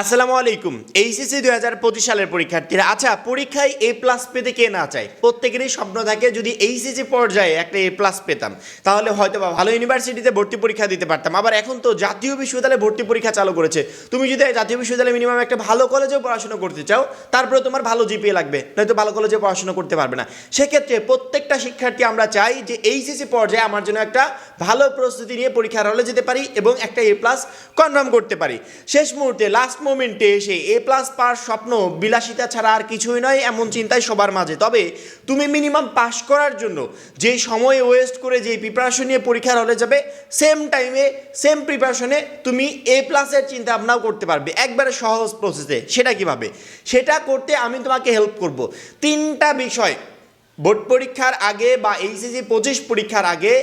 আসসালামু আলাইকুম। এইচএসসি দুই হাজার পঁচিশ সালের পরীক্ষার্থীরা আচ্ছা পরীক্ষায় এ প্লাস পেতে কে না চায়? প্রত্যেকেরই স্বপ্ন থাকে যদি এইচএসসি পর্যায়ে একটা এ প্লাস পেতাম, তাহলে হয়তো বা ভালো ইউনিভার্সিটিতে ভর্তি পরীক্ষা দিতে পারতাম। আবার এখন তো জাতীয় বিশ্ববিদ্যালয়ে ভর্তি পরীক্ষা চালু করেছে। তুমি যদি জাতীয় বিশ্ববিদ্যালয়ে মিনিমাম একটা ভালো কলেজেও পড়াশোনা করতে চাও তারপরে তোমার ভালো জিপিএ লাগবে, নয়তো ভালো কলেজে পড়াশোনা করতে পারবে না। সেক্ষেত্রে প্রত্যেকটা শিক্ষার্থী আমরা চাই যে এইচএসসি পর্যায়ে আমার জন্য একটা ভালো প্রস্তুতি নিয়ে পরীক্ষার হলে যেতে পারি এবং একটা এ প্লাস কনফার্ম করতে পারি। শেষ মুহূর্তে লাস্ট মোমেন্টে এসে এ প্লাস পাওয়ার স্বপ্ন বিলাসিতা ছাড়া আর কিছুই নয়, এমন চিন্তাই সবার মাঝে। তবে তুমি মিনিমাম পাস করার জন্য যে সময় ওয়েস্ট করে যে প্রিপারেশন নিয়ে পরীক্ষার হলে যাবে সেম টাইমে সেম প্রিপারেশনে তুমি এ প্লাসের চিন্তা ভাবনাও করতে পারবে। একবারে সহজ প্রসেসে সেটা কীভাবে? সেটা করতে আমি তোমাকে হেল্প করব। তিনটা বিষয় বোর্ড পরীক্ষার আগে বা এইচএসসি পঁচিশ পরীক্ষার আগে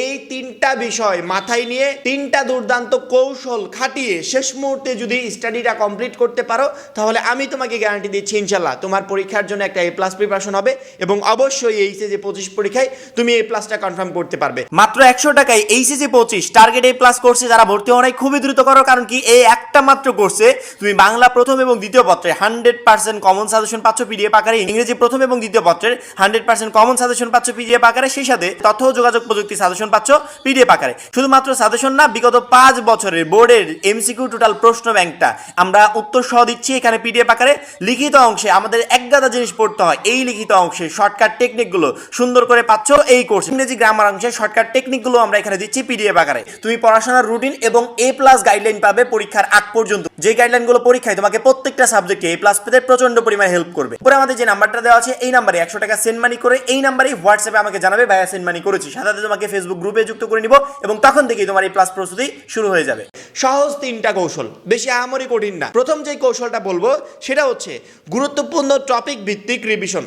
এই তিনটা বিষয় মাথায় নিয়ে তিনটা দুর্দান্ত কৌশল খাটিয়ে শেষ মুহূর্তে যদি স্টাডিটা কমপ্লিট করতে পারো, তাহলে আমি তোমাকে গ্যারান্টি দিচ্ছি ইনশাল্লাহ তোমার পরীক্ষার জন্য একটা এ প্লাস প্রিপারেশন হবে এবং অবশ্যই এইচএসসি পঁচিশ পরীক্ষায় তুমি এ প্লাসটা কনফার্ম করতে পারবে। মাত্র একশো টাকায় এইচএসসি পঁচিশ টার্গেট এ প্লাস কোর্সে যারা ভর্তি হওয়ার খুবই দ্রুত করো, কারণ কি এই একটা মাত্র কোর্সে তুমি বাংলা প্রথম এবং দ্বিতীয় পত্রে হান্ড্রেড পার্সেন্ট কমন সাজেশন পাচ্ছ পিডিএফ আকারে ইংরেজি প্রথম এবং দ্বিতীয় পত্রের হান্ড্রেড পার্সেন্ট কমন সাজেশন পাচ্ছ পিডিএফ আকারে, সেই সাথে তথ্য যোগাযোগ প্রযুক্তি সাজেশন পাচ্ছ পিডিএফ আকারে। শুধুমাত্র সাজেশন না, বিগত পাঁচ বছরের বোর্ডের এমসিকিউ টোটাল প্রশ্ন ব্যাংকটা আমরা উত্তর সহ দিচ্ছি এখানে পিডিএফ আকারে। লিখিত অংশে আমাদের একগাদা জিনিস পড়তে হয়, এই লিখিত অংশে শর্টকাট টেকনিকগুলো সুন্দর করে পাচ্ছ এই কোর্স ইংরেজি গ্রামার অংশে শর্টকাট টেকনিকগুলো আমরা এখানে দিচ্ছি পিডিএফ আকারে। তুমি পড়াশোনার রুটিন এবং এ প্লাস গাইডলাইন পাবে পরীক্ষার আগ পর্যন্ত। যে গাইডলাইনগুলো পরীক্ষায় তোমাকে প্রত্যেকটা সাবজেক্টে এ প্লাস পেতে প্রচণ্ড পরিমাণে হেল্প করবে। পরে আমাদের যে নাম্বারটা দেওয়া আছে, এই নাম্বারে একশো টাকা সেন্ড মানি করে, এই নাম্বারে হোয়াটসঅ্যাপে আমাকে জানাবে, ভাইয়া সেন্ড মানি করেছি। সাথে তোমাকে ফেসবুক গ্রুপে যুক্ত করে নিব এবং তখন থেকেই তোমার এই প্লাস প্রস্তুতি শুরু হয়ে যাবে। সহজ তিনটা কৌশল, বেশি আহামরি কঠিন না। প্রথম যে কৌশলটা বলব, সেটা হচ্ছে গুরুত্বপূর্ণ টপিক ভিত্তিক রিভিশন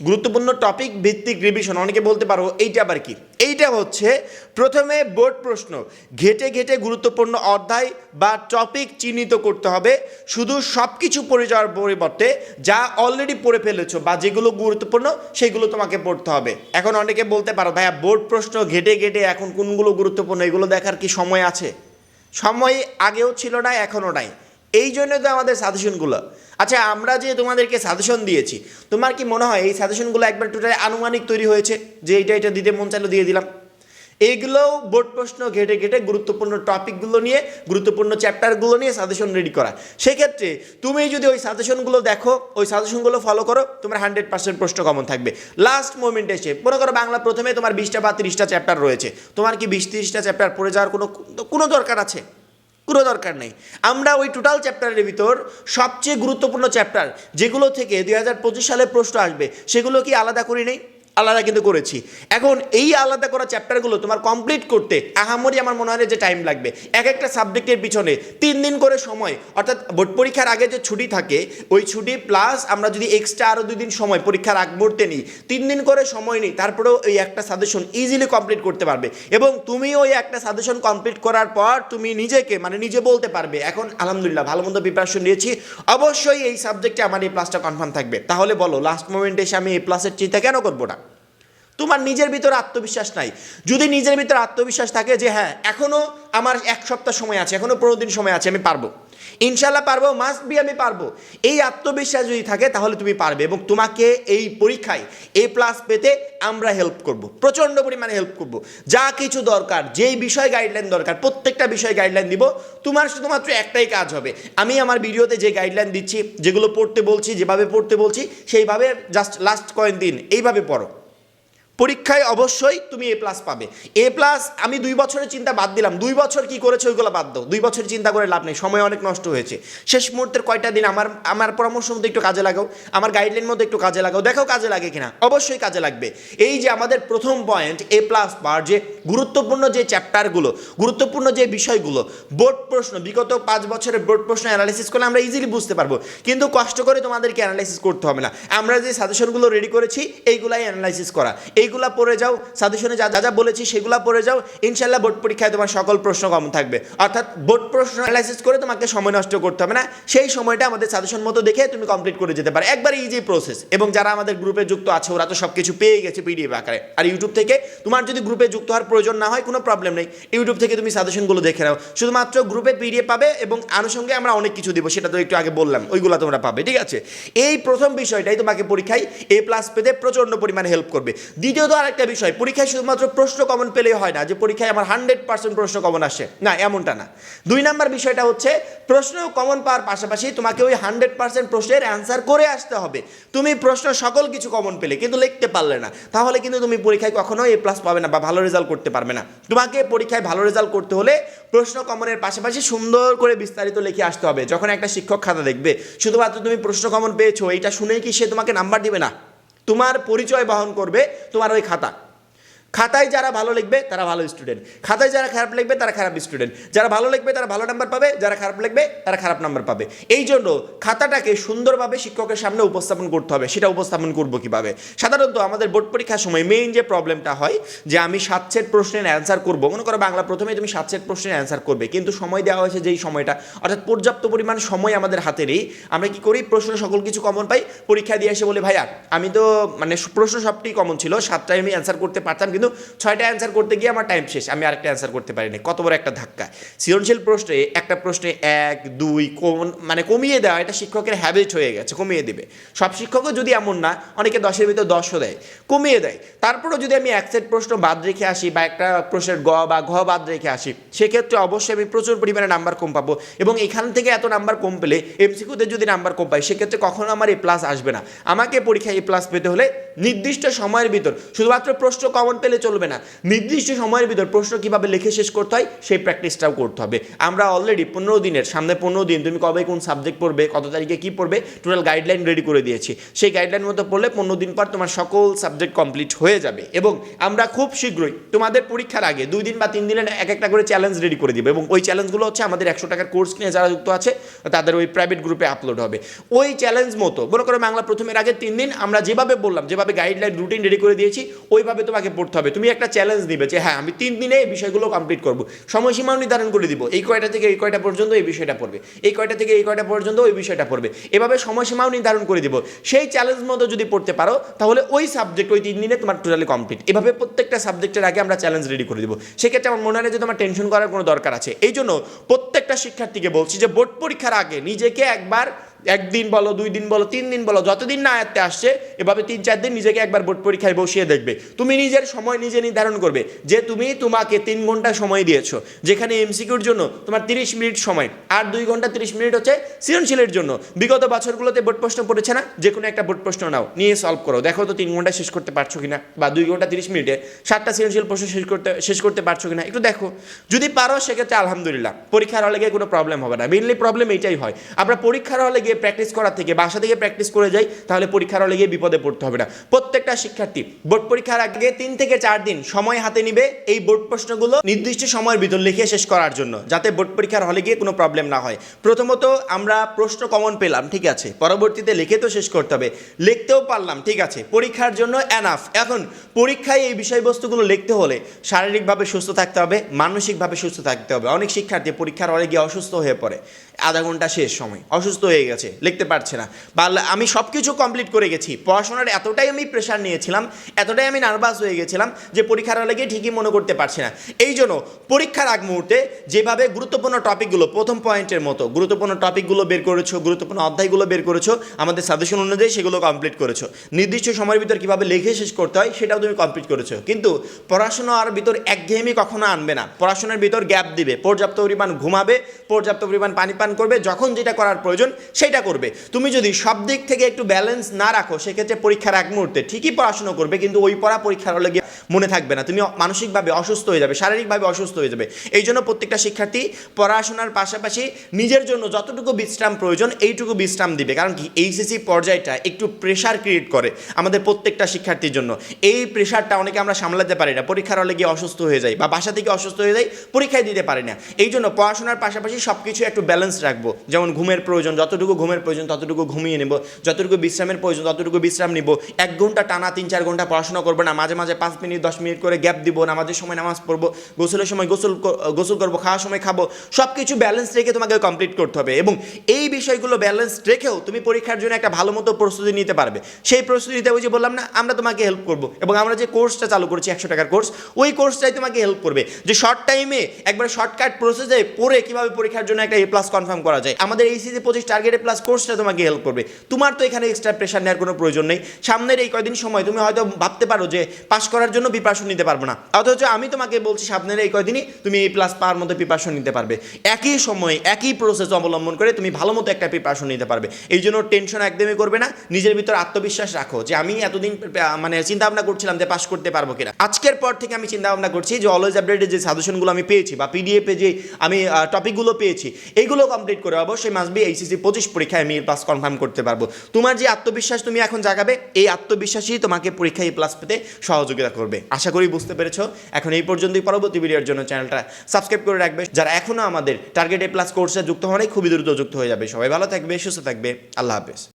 গুরুত্বপূর্ণ টপিক ভিত্তিক রিভিশন অনেকে বলতে পারো এইটা আবার কি? এইটা হচ্ছে প্রথমে বোর্ড প্রশ্ন। ঘেটে ঘেটে গুরুত্বপূর্ণ অধ্যায় বা টপিক চিহ্নিত করতে হবে। শুধু সব কিছু পড়ে যাওয়ার পরিবর্তে যা অলরেডি পড়ে ফেলেছো বা যেগুলো গুরুত্বপূর্ণ, সেগুলো তোমাকে পড়তে হবে। এখন অনেকে বলতে পারো, ভাইয়া বোর্ড প্রশ্ন, ঘেটে ঘেটে এখন কোনগুলো গুরুত্বপূর্ণ? এগুলো দেখার কি সময় আছে? সময় আগেও ছিল না, এখনও নাই। এই জন্য তো আমাদের সাজেশনগুলো। আচ্ছা আমরা যে তোমাদেরকে সাজেশন দিয়েছি, তোমার কি মনে হয় এই সাজেশনগুলো একবার টোটাল আনুমানিক তৈরি হয়েছে? যে এইটা এটা দিতে মন চাইলো দিয়ে দিলাম। এইগুলোও বোর্ড প্রশ্ন ঘেটে ঘেটে গুরুত্বপূর্ণ টপিকগুলো নিয়ে, গুরুত্বপূর্ণ চ্যাপ্টারগুলো নিয়ে সাজেশন রেডি করা। সেক্ষেত্রে তুমি যদি ওই সাজেশনগুলো দেখো, ওই সাজেশনগুলো ফলো করো, তোমার হান্ড্রেড পার্সেন্ট প্রশ্ন কমন থাকবে। লাস্ট মোমেন্টে এসে, মনে করো বাংলা প্রথমে তোমার বিশটা বা তিরিশটা চ্যাপ্টার রয়েছে। তোমার কি বিশ, তিরিশটা চ্যাপ্টার পড়ে যাওয়ার কোনো কোনো দরকার আছে? কোনো দরকার নেই। আমরা ওই টোটাল চ্যাপ্টারের ভিতর সবচেয়ে গুরুত্বপূর্ণ চ্যাপ্টার যেগুলো থেকে দুই হাজার পঁচিশ সালে প্রশ্ন আসবে, সেগুলো কি আলাদা করি নেই? আলাদা কিন্তু করেছি। এখন এই আলাদা করা চ্যাপ্টারগুলো তোমার কমপ্লিট করতে আহামরি আমার মনে হয় যে টাইম লাগবে। এক একটা সাবজেক্টের পিছনে তিন দিন করে সময়, অর্থাৎ বোর্ড পরীক্ষার আগে যে ছুটি থাকে, ওই ছুটি প্লাস আমরা যদি এক্সট্রা আরও দুই দিন সময় পরীক্ষার আগ মুহূর্তে নিই, তিন দিন করে সময় নিই, তারপরেও ওই একটা সাজেশন ইজিলি কমপ্লিট করতে পারবে। এবং তুমি ওই একটা সাজেশন কমপ্লিট করার পর তুমি নিজেকে মানে নিজে বলতে পারবে, এখন আলহামদুলিল্লাহ ভালো মন্দ প্রিপারেশন নিয়েছি, অবশ্যই এই সাবজেক্টে আমার এই প্লাসটা কনফার্ম থাকবে। তাহলে বলো লাস্ট মোমেন্টে এসে আমি এই প্লাসের চিন্তা কেন করব না? তোমার নিজের ভিতরে আত্মবিশ্বাস নাই। যদি নিজের ভিতরে আত্মবিশ্বাস থাকে যে হ্যাঁ এখনও আমার এক সপ্তাহ সময় আছে এখনও পনেরো দিন সময় আছে, আমি পারব। ইনশাল্লাহ পারব মাস্ট বি আমি পারব। এই আত্মবিশ্বাস যদি থাকে, তাহলে তুমি পারবে এবং তোমাকে এই পরীক্ষায় এ প্লাস পেতে আমরা হেল্প করব, প্রচণ্ড পরিমাণে হেল্প করব। যা কিছু দরকার, যেই বিষয় গাইডলাইন দরকার, প্রত্যেকটা বিষয় গাইডলাইন দিব। তোমার শুধুমাত্র একটাই কাজ হবে। আমি আমার ভিডিওতে যে গাইডলাইন দিচ্ছি, যেগুলো পড়তে বলছি, যেভাবে পড়তে বলছি, সেইভাবে জাস্ট লাস্ট কয়েক দিন এইভাবে পড়ো। পরীক্ষায় অবশ্যই তুমি এ প্লাস পাবে। এ প্লাস আমি দুই বছরের চিন্তা বাদ দিলাম। দুই বছর কি করেছে ওইগুলো বাদ দাও। দুই বছর চিন্তা করে লাভ নেই। সময় অনেক নষ্ট হয়েছে। শেষ মুহূর্তের কয়টা দিন আমার আমার পরামর্শ মধ্যে একটু কাজে লাগাও। আমার গাইডলাইন মধ্যে একটু কাজে লাগাও। দেখো কাজে লাগে কিনা? অবশ্যই কাজে লাগবে। এই যে আমাদের প্রথম পয়েন্ট এ প্লাস পাওয়ার যে গুরুত্বপূর্ণ যে চ্যাপ্টারগুলো গুরুত্বপূর্ণ যে বিষয়গুলো বোর্ড প্রশ্ন, বিগত পাঁচ বছরের বোর্ড প্রশ্ন অ্যানালাইসিস করলে আমরা ইজিলি বুঝতে পারব। কিন্তু কষ্ট করে তোমাদেরকে অ্যানালাইসিস করতে হবে না। আমরা যে সাজেশনগুলো রেডি করেছি, এইগুলাই অ্যানালাইসিস করা। এইগুলা পড়ে যাও সাজেশনে যা যা বলেছি সেগুলা পড়ে যাও ইনশাল্লাহ বোর্ড পরীক্ষায় তোমার সকল প্রশ্ন কমন থাকবে। অর্থাৎ বোর্ড প্রশ্ন অ্যানালাইসিস করে তোমাকে সময় নষ্ট করতে হবে না, সেই সময়টা আমাদের সাজেশন মতো দেখে তুমি কমপ্লিট করে যেতে পারো। একবার ইজি প্রসেস এবং যারা আমাদের গ্রুপে যুক্ত আছে, ওরা তো সব কিছু পেয়ে গেছে পিডিএফ আকারে। আর ইউটিউব থেকে তোমার যদি গ্রুপে যুক্ত হওয়ার প্রয়োজন না হয়, কোনো প্রবলেম নেই। ইউটিউব থেকে তুমি সাজেশনগুলো দেখে নাও। শুধুমাত্র গ্রুপে পিডিএফ পাবে এবং আনুষঙ্গে আমরা অনেক কিছু দিব, সেটা তো একটু আগে বললাম, ওইগুলো তোমরা পাবে, ঠিক আছে? এই প্রথম বিষয়টাই তোমাকে পরীক্ষায় এ প্লাস পেতে প্রচণ্ড পরিমাণে হেল্প করবে। দ্বিতীয়ত আরেকটা বিষয়, পরীক্ষায় শুধুমাত্র প্রশ্ন কমন পেলেই হয় না, যে পরীক্ষায় আমার হান্ড্রেড পার্সেন্ট প্রশ্ন কমন আসে। না, এমনটা না। দুই নাম্বার বিষয়টা হচ্ছে, প্রশ্ন কমন পাওয়ার পাশাপাশি তোমাকে ওই হান্ড্রেড পার্সেন্ট প্রশ্নের অ্যান্সার করে আসতে হবে। তুমি প্রশ্ন সকল কিছু কমন পেলে, কিন্তু লিখতে পারলে না। তাহলে কিন্তু তুমি পরীক্ষায় কখনো এ প্লাস পাবে না বা ভালো রেজাল্ট করতে পারবে না। তোমাকে পরীক্ষায় ভালো রেজাল্ট করতে হলে প্রশ্ন কমনের পাশাপাশি সুন্দর করে বিস্তারিত লিখে আসতে হবে। যখন একটা শিক্ষক খাতা দেখবে, শুধুমাত্র তুমি প্রশ্ন কমন পেয়েছ, এইটা শুনেই কি সে তোমাকে নাম্বার দিবে না? তোমার পরিচয় বহন করবে তোমার ওই খাতা। খাতায় যারা ভালো লিখবে, তারা ভালো স্টুডেন্ট খাতায় যারা খারাপ লিখবে, তারা খারাপ স্টুডেন্ট যারা ভালো লিখবে, তারা ভালো নাম্বার পাবে। যারা খারাপ লিখবে, তারা খারাপ নাম্বার পাবে। এই জন্য খাতাটাকে সুন্দরভাবে শিক্ষকের সামনে উপস্থাপন করতে হবে। সেটা উপস্থাপন করব কীভাবে? সাধারণত আমাদের বোর্ড পরীক্ষার সময় মেইন যে প্রবলেমটা হয়, যে আমি সাত সেট প্রশ্নের অ্যান্সার করব, মনে করো বাংলা প্রথমে তুমি সাত সেট প্রশ্নের অ্যান্সার করবে, কিন্তু সময় দেওয়া হয়েছে যেই সময়টা, অর্থাৎ পর্যাপ্ত পরিমাণ সময় আমাদের হাতে নেই, আমরা কি করি? প্রশ্ন সকল কিছু কমন পাই, পরীক্ষা দিয়ে এসে বলে, ভাইয়া, আমি তো মানে প্রশ্ন সবটি কমন ছিল, সাতটায় আমি অ্যান্সার করতে পারতাম, কিন্তু ছয়টা অ্যান্সার করতে গিয়ে আমার টাইম শেষ। আমি আরেকটা অ্যান্সার করতে পারিনি। কত বড় একটা ধাক্কা। সৃজনশীল প্রশ্নে, একটা প্রশ্নে এক, দুই কমন মানে কমিয়ে দেওয়া এটা শিক্ষকের হ্যাবিট হয়ে গেছে, কমিয়ে দেবে। সব শিক্ষকও যদি এমন না, অনেকে দশের ভিতর দশও দেয়। কমিয়ে দেয়। তারপরেও যদি আমি এক সেট প্রশ্ন বাদ রেখে আসি বা একটা প্রশ্নের গ বা ঘ বাদ রেখে আসি, সেক্ষেত্রে অবশ্যই আমি প্রচুর পরিমাণে নাম্বার কম পাবো এবং এখান থেকে এত নাম্বার কম পেলে এমসিকিউতে যদি নাম্বার কম পাই, সেক্ষেত্রে কখনো আমার এ প্লাস আসবে না। আমাকে পরীক্ষায় এ প্লাস পেতে হলে নির্দিষ্ট সময়ের ভিতর, শুধুমাত্র প্রশ্ন কমন পেলে চলবে না, নির্দিষ্ট সময়ের ভিতর প্রশ্ন কীভাবে লিখে শেষ করতে হয়, সেই প্র্যাকটিসটাও করতে হবে। আমরা অলরেডি পনেরো দিনের, সামনে পনেরো দিন, তুমি কবে কোন সাবজেক্ট পড়বে, কত তারিখে কি পড়বে টোটাল গাইডলাইন রেডি করে দিয়েছি। সেই গাইডলাইন মতো পড়লে পনেরো দিন পর তোমার সকল সাবজেক্ট কমপ্লিট হয়ে যাবে এবং আমরা খুব শীঘ্রই তোমাদের পরীক্ষার আগে দুই দিন বা তিন দিনের এক একটা করে চ্যালেঞ্জ রেডি করে দিব এবং ওই চ্যালেঞ্জগুলো হচ্ছে আমাদের একশো টাকার কোর্স নিয়ে যারা যুক্ত আছে, তাদের ওই প্রাইভেট গ্রুপে আপলোড হবে। ওই চ্যালেঞ্জ মতো, মনে করো বাংলা প্রথমের আগে তিন দিন, আমরা যেভাবে বললাম, যেভাবে গাইডলাইন রুটিন রেডি করে দিয়েছি, ওইভাবে তোমাকে পড়তে হবে। তুমি একটা চ্যালেঞ্জ দিবে যে হ্যাঁ আমি তিন দিনে এই বিষয়গুলো কমপ্লিট করব। সময়সীমাও নির্ধারণ করে দিব, এই কয়টা থেকে এই কয়টা পর্যন্ত এই বিষয়টা পড়বে, এই কয়টা থেকে এই কয়টা পর্যন্ত ওই বিষয়টা পড়বে। এভাবে সময়সীমাও নির্ধারণ করে দিব। সেই চ্যালেঞ্জ মতো যদি পড়তে পারো, তাহলে ওই সাবজেক্ট ওই তিন দিনে তোমার টোটালি কমপ্লিট এভাবে প্রত্যেকটা সাবজেক্টের আগে আমরা চ্যালেঞ্জ রেডি করে দিব। সেক্ষেত্রে আমার মনে হয় যে তোমার টেনশন করার কোনো দরকার আছে। এই জন্য প্রত্যেকটা শিক্ষার্থীকে বলছি যে বোর্ড পরীক্ষার আগে নিজেকে একবার একদিন বলো, দুই দিন বলো, তিন দিন বলো, যতদিন না আয়ত্তে আসছে, এভাবে তিন, চার দিন নিজেকে একবার বোর্ড পরীক্ষায় বসিয়ে দেখবে। তুমি নিজের সময় নিজে নির্ধারণ করবে যে তুমি তোমাকে তিন ঘণ্টা সময় দিয়েছ, যেখানে এমসিকিউর জন্য তোমার তিরিশ মিনিট সময়, আর দুই ঘণ্টা তিরিশ মিনিট হচ্ছে সৃজনশীলের জন্য। বিগত বছরগুলোতে বোর্ড প্রশ্ন পড়েছে না? যে কোনো একটা বোর্ড প্রশ্ন নাও, নিয়ে সলভ করো। দেখো তো তিন ঘণ্টা শেষ করতে পারছ কিনা, বা দুই ঘণ্টা তিরিশ মিনিটে সাতটা সৃজনশীল প্রশ্ন শেষ করতে শেষ করতে পারছ কিনা, একটু দেখো। যদি পারো, সেক্ষেত্রে আলহামদুলিল্লাহ, পরীক্ষার হলে গিয়ে কোনো প্রবলেম হবে না। মেনলি প্রবলেম এইটাই হয়। আমরা পরীক্ষার হলে গিয়ে প্র্যাকটিস করার থেকে, বাসা থেকে প্র্যাকটিস করে যাই, তাহলে পরীক্ষার হলে গিয়ে বিপদে পড়তে হবে না। প্রত্যেকটা শিক্ষার্থী, বোর্ড পরীক্ষার আগে তিন থেকে চার দিন সময় হাতে নিবে এই বোর্ড প্রশ্নগুলো নির্দিষ্ট সময়ের ভিতর লিখে শেষ করার জন্য, যাতে বোর্ড পরীক্ষার হলে গিয়ে কোনো প্রবলেম না হয়। প্রথমত আমরা প্রশ্ন কমন পেলাম, ঠিক আছে? পরবর্তীতে লিখে তো শেষ করতে হবে। লিখতেও পারলাম, ঠিক আছে? পরীক্ষার জন্য অ্যানাফ এখন পরীক্ষায় এই বিষয়বস্তুগুলো লিখতে হলে শারীরিকভাবে সুস্থ থাকতে হবে, মানসিকভাবে সুস্থ থাকতে হবে। অনেক শিক্ষার্থী পরীক্ষার হলে গিয়ে অসুস্থ হয়ে পড়ে। আধা ঘণ্টা শেষ সময়, অসুস্থ হয়ে গেছে। লিখতে পারছে না। বা আমি সব কিছু কমপ্লিট করে গেছি। পড়াশোনার এতটাই আমি প্রেশার নিয়েছিলাম, এতটাই আমি নার্ভাস হয়ে গেছিলাম যে পরীক্ষার গিয়ে ঠিকই মনে করতে পারছি না। এই জন্য পরীক্ষার আগ মুহূর্তে যেভাবে গুরুত্বপূর্ণ টপিকগুলো প্রথম পয়েন্টের মতো গুরুত্বপূর্ণ টপিকগুলো বের করেছ, গুরুত্বপূর্ণ অধ্যায়গুলো বের করেছ, আমাদের সাজেশন অনুযায়ী সেগুলো কমপ্লিট করেছ। নির্দিষ্ট সময়ের ভিতর কীভাবে লিখে শেষ করতে হয় সেটাও তুমি কমপ্লিট করেছ। কিন্তু পড়াশোনার ভিতর একঘেয়েমি কখনো আনবে না। পড়াশোনার ভিতর গ্যাপ দিবে। পর্যাপ্ত পরিমাণ ঘুমাবে, পর্যাপ্ত পরিমাণ পানি পান করবে, যখন যেটা করার প্রয়োজন সেটা করবে। তুমি যদি সব দিক থেকে একটু ব্যালেন্স না রাখো, সেক্ষেত্রে পরীক্ষার এক মুহূর্তে ঠিকই পড়াশোনা করবে, কিন্তু ওই পড়া পরীক্ষার হলে গিয়ে মনে থাকবে না। তুমি মানসিকভাবে অসুস্থ হয়ে যাবে, শারীরিকভাবে অসুস্থ হয়ে যাবে। এই জন্য প্রত্যেকটা শিক্ষার্থী পড়াশোনার পাশাপাশি নিজের জন্য যতটুকু বিশ্রাম প্রয়োজন, এইটুকু বিশ্রাম দিবে। কারণ কি এইচএসি পর্যায়টা একটু প্রেশার ক্রিয়েট করে আমাদের প্রত্যেকটা শিক্ষার্থীর জন্য। এই প্রেশারটা অনেকে আমরা সামলাতে পারি না। পরীক্ষার হলে গিয়ে অসুস্থ হয়ে যাই বা বাসা থেকে অসুস্থ হয়ে যাই, পরীক্ষায় দিতে পারি না। এই জন্য পড়াশোনার পাশাপাশি সব কিছু একটু ব্যালেন্স রাখব। যেমন ঘুমের প্রয়োজন, যতটুকু ঘুমের প্রয়োজন, ততটুকু ঘুমিয়ে নেব। যতটুকু বিশ্রামের প্রয়োজন, ততটুকু বিশ্রাম নিব। এক ঘণ্টা টানা তিন চার ঘণ্টা পড়াশোনা করব না, মাঝে মাঝে পাঁচ মিনিট দশ মিনিট করে গ্যাপ দিব, নামাজের সময় নামাজ পড়ব, গোসলের সময় গোসল গোসল করব, খাওয়ার সময় খাব সব কিছু ব্যালেন্স রেখে তোমাকে কমপ্লিট করতে হবে এবং এই বিষয়গুলো ব্যালেন্স রেখেও তুমি পরীক্ষার জন্য একটা ভালো মতো প্রস্তুতি নিতে পারবে। সেই প্রস্তুতি নিতে যে বললাম না, আমরা তোমাকে হেল্প করব এবং আমরা যে কোর্সটা চালু করেছি একশো টাকার কোর্স ওই কোর্সটাই তোমাকে হেল্প করবে। যে শর্ট টাইমে একবার শর্টকাট প্রসেসে পড়ে কীভাবে পরীক্ষার জন্য একটা এ প্লাস কনফার্ম করা যায়, আমাদের এই সিজি পঁচিশ টার্গেট প্লাস কোর্সটা তোমাকে হেল্প করবে। তোমার তো এখানে এক্সট্রা প্রেশার নেওয়ার কোনো প্রয়োজন নেই। সামনের এই কয়দিন সময় তুমি হয়তো ভাবতে পারো যে পাশ করার জন্য প্রিপারেশন নিতে পারব না। অথচ আমি তোমাকে বলছি সামনের এই কয়দিনই তুমি এই প্লাস পাওয়ার মতো প্রিপারেশন নিতে পারবে। একই সময়, একই প্রসেস অবলম্বন করে তুমি ভালো মতো একটা প্রিপারেশন নিতে পারবে। এই জন্য টেনশন একদমই করবে না। নিজের ভিতর আত্মবিশ্বাস রাখো যে আমি এতদিন মানে চিন্তা ভাবনা করছিলাম যে পাশ করতে পারব কিনা। আজকের পর থেকে আমি চিন্তা ভাবনা করছি যে অলওয়েজ আপডেটের যে সাজেশনগুলো আমি পেয়েছি বা পিডিএফে যে আমি টপিকগুলো পেয়েছি, এইগুলো কমপ্লিট করে অবশ্যই মাসবি এইচএসসি পঁচিশ পরীক্ষায় আমি পাস কনফার্ম করতে পারব। তোমার যে আত্মবিশ্বাস তুমি এখন জাগাবে, এই আত্মবিশ্বাসই তোমাকে পরীক্ষায় প্লাস পেতে সহযোগিতা করবে। আশা করি বুঝতে পেরেছ। এখন এই পর্যন্তই পরবর্তী ভিডিওর জন্য চ্যানেলটা সাবস্ক্রাইব করে রাখবে। যারা এখনও আমাদের টার্গেট এ প্লাস কোর্সে যুক্ত হওয়ার খুবই দ্রুত যুক্ত হয়ে যাবে। সবাই ভালো থাকবে, সুস্থ থাকবে। আল্লাহ হাফেজ।